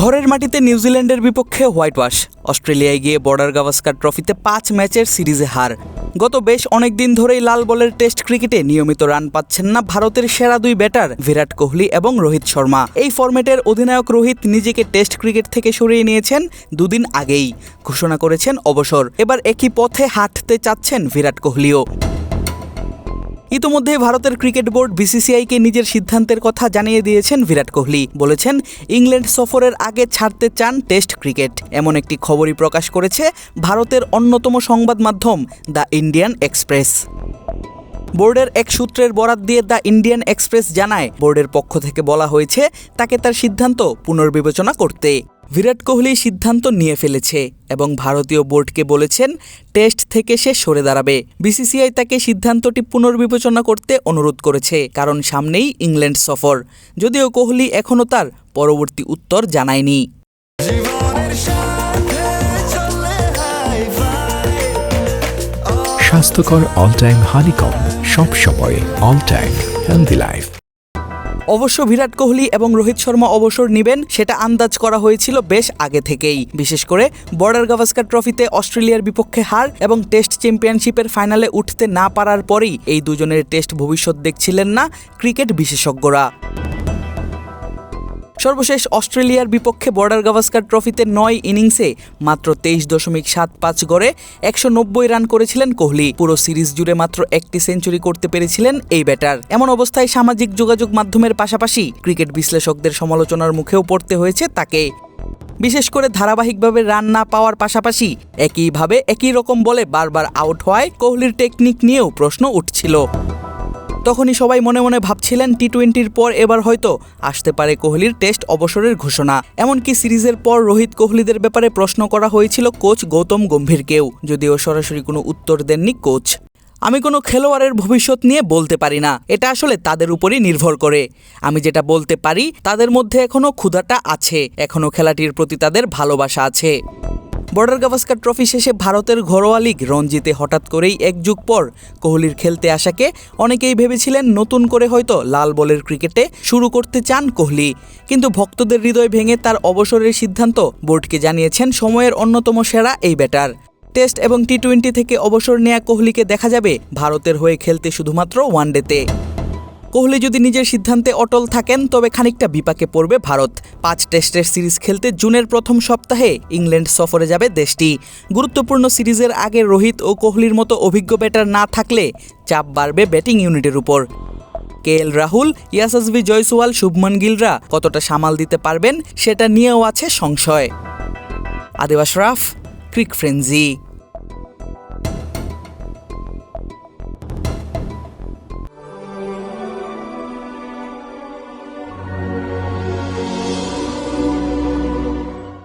ঘরের মাটিতে নিউজিল্যান্ডের বিপক্ষে হোয়াইট ওয়াশ। অস্ট্রেলিয়ায় গিয়ে বর্ডার গাভাস্কার ট্রফিতে পাঁচ ম্যাচের সিরিজে হার। গত বেশ অনেক দিন ধরেই লাল বলের টেস্ট ক্রিকেটে নিয়মিত রান পাচ্ছেন না ভারতের সেরা দুই ব্যাটার বিরাট কোহলি এবং রোহিত শর্মা। এই ফরম্যাটের অধিনায়ক রোহিত নিজেকে টেস্ট ক্রিকেট থেকে সরিয়ে নিয়েছেন দুদিন আগেই। ঘোষণা করেছেন অবসর। এবার একই পথে হাঁটতে চাচ্ছেন বিরাট কোহলিও। ইতোমধ্যে ভারতের ক্রিকেট বোর্ড বিসিসিআইকে নিজের সিদ্ধান্তের কথা জানিয়ে দিয়েছেন বিরাট কোহলি। বলেছেন, ইংল্যান্ড সফরের আগে ছাড়তে চান টেস্ট ক্রিকেট। এমন একটি খবরই প্রকাশ করেছে ভারতের অন্যতম সংবাদ মাধ্যম, দ্য ইন্ডিয়ান এক্সপ্রেস। বোর্ডের এক সূত্রের বরাত দিয়ে দ্য ইন্ডিয়ান এক্সপ্রেস জানায়, বোর্ডের পক্ষ থেকে বলা হয়েছে, তাকে তার সিদ্ধান্ত পুনর্বিবেচনা করতে। বিরাট কোহলি সিদ্ধান্ত নিয়ে ফেলেছে এবং ভারতীয় বোর্ডকে বলেছেন, টেস্ট থেকে সে সরে দাঁড়াবে। বিসিসিআই তাকে সিদ্ধান্তটি পুনর্বিবেচনা করতে অনুরোধ করেছে, কারণ সামনেই ইংল্যান্ড সফর। যদিও কোহলি এখনও তার পরবর্তী উত্তর জানায়নি। স্বাস্থ্যকর অল টাইম হানিকম সব সময় অল টাইম হেলদি লাইফ অবশ্য বিরাট কোহলি এবং রোহিত শর্মা অবসর নেবেন, সেটা আন্দাজ করা হয়েছিল বেশ আগে থেকেই। বিশেষ করে বর্ডার গাভাস্কার ট্রফিতে অস্ট্রেলিয়ার বিপক্ষে হার এবং টেস্ট চ্যাম্পিয়নশিপের ফাইনালে উঠতে না পারার পরেই এই দুজনের টেস্ট ভবিষ্যৎ দেখছিলেন না ক্রিকেট বিশেষজ্ঞরা। সর্বশেষ অস্ট্রেলিয়ার বিপক্ষে বর্ডার গাভাস্কার ট্রফিতে নয় ইনিংসে মাত্র তেইশ দশমিক সাত পাঁচ গড়ে একশো নব্বই রান করেছিলেন কোহলি। পুরো সিরিজ জুড়ে মাত্র একটি সেঞ্চুরি করতে পেরেছিলেন এই ব্যাটার। এমন অবস্থায় সামাজিক যোগাযোগ মাধ্যমের পাশাপাশি ক্রিকেট বিশ্লেষকদের সমালোচনার মুখেও পড়তে হয়েছে তাকে। বিশেষ করে ধারাবাহিকভাবে রান না পাওয়ার পাশাপাশি একইভাবে একই রকম বলে বারবার আউট হওয়ায় কোহলির টেকনিক নিয়েও প্রশ্ন উঠছিল। তখনই সবাই মনে মনে ভাবছিলেন টি টোয়েন্টির পর এবার হয়তো আসতে পারে কোহলির টেস্ট অবসরের ঘোষণা। এমনকি সিরিজের পর রোহিত কোহলিদের ব্যাপারে প্রশ্ন করা হয়েছিল কোচ গৌতম গম্ভীরকেও, যদিও সরাসরি কোনো উত্তর দেননি কোচ। আমি কোনো খেলোয়াড়ের ভবিষ্যৎ নিয়ে বলতে পারি না, এটা আসলে তাদের উপরই নির্ভর করে। আমি যেটা বলতে পারি, তাদের মধ্যে এখনও ক্ষুধাটা আছে এখনও খেলাটির প্রতি তাদের ভালোবাসা আছে। বর্ডার গাভাস্কার ট্রফি শেষে ভারতের ঘরোয়া লিগ রঞ্জিতে হঠাৎ করেই এক যুগ পর কোহলির খেলতে আসাকে অনেকেই ভেবেছিলেন নতুন করে হয়তো লাল বলের ক্রিকেটে শুরু করতে চান কোহলি। কিন্তু ভক্তদের হৃদয় ভেঙে তার অবসরের সিদ্ধান্ত বোর্ডকে জানিয়েছেন সময়ের অন্যতম সেরা এই ব্যাটার। টেস্ট এবং টি টোয়েন্টি থেকে অবসর নেয়া কোহলিকে দেখা যাবে ভারতের হয়ে খেলতে শুধুমাত্র ওয়ানডেতে। কোহলি যদি নিজের সিদ্ধান্তে অটল থাকেন, তবে খানিকটা বিপাকে পড়বে ভারত। পাঁচ টেস্টের সিরিজ খেলতে জুনের প্রথম সপ্তাহে ইংল্যান্ড সফরে যাবে দেশটি। গুরুত্বপূর্ণ সিরিজের আগে রোহিত ও কোহলির মতো অভিজ্ঞ ব্যাটার না থাকলে চাপ বাড়বে ব্যাটিং ইউনিটের উপর। কে এল রাহুল ইয়াসাসবি জয়সওয়াল, শুভমন গিলরা কতটা সামাল দিতে পারবেন, সেটা নিয়েও আছে সংশয়। আদিবাস রাফ, ক্রিক ফ্রেন্জি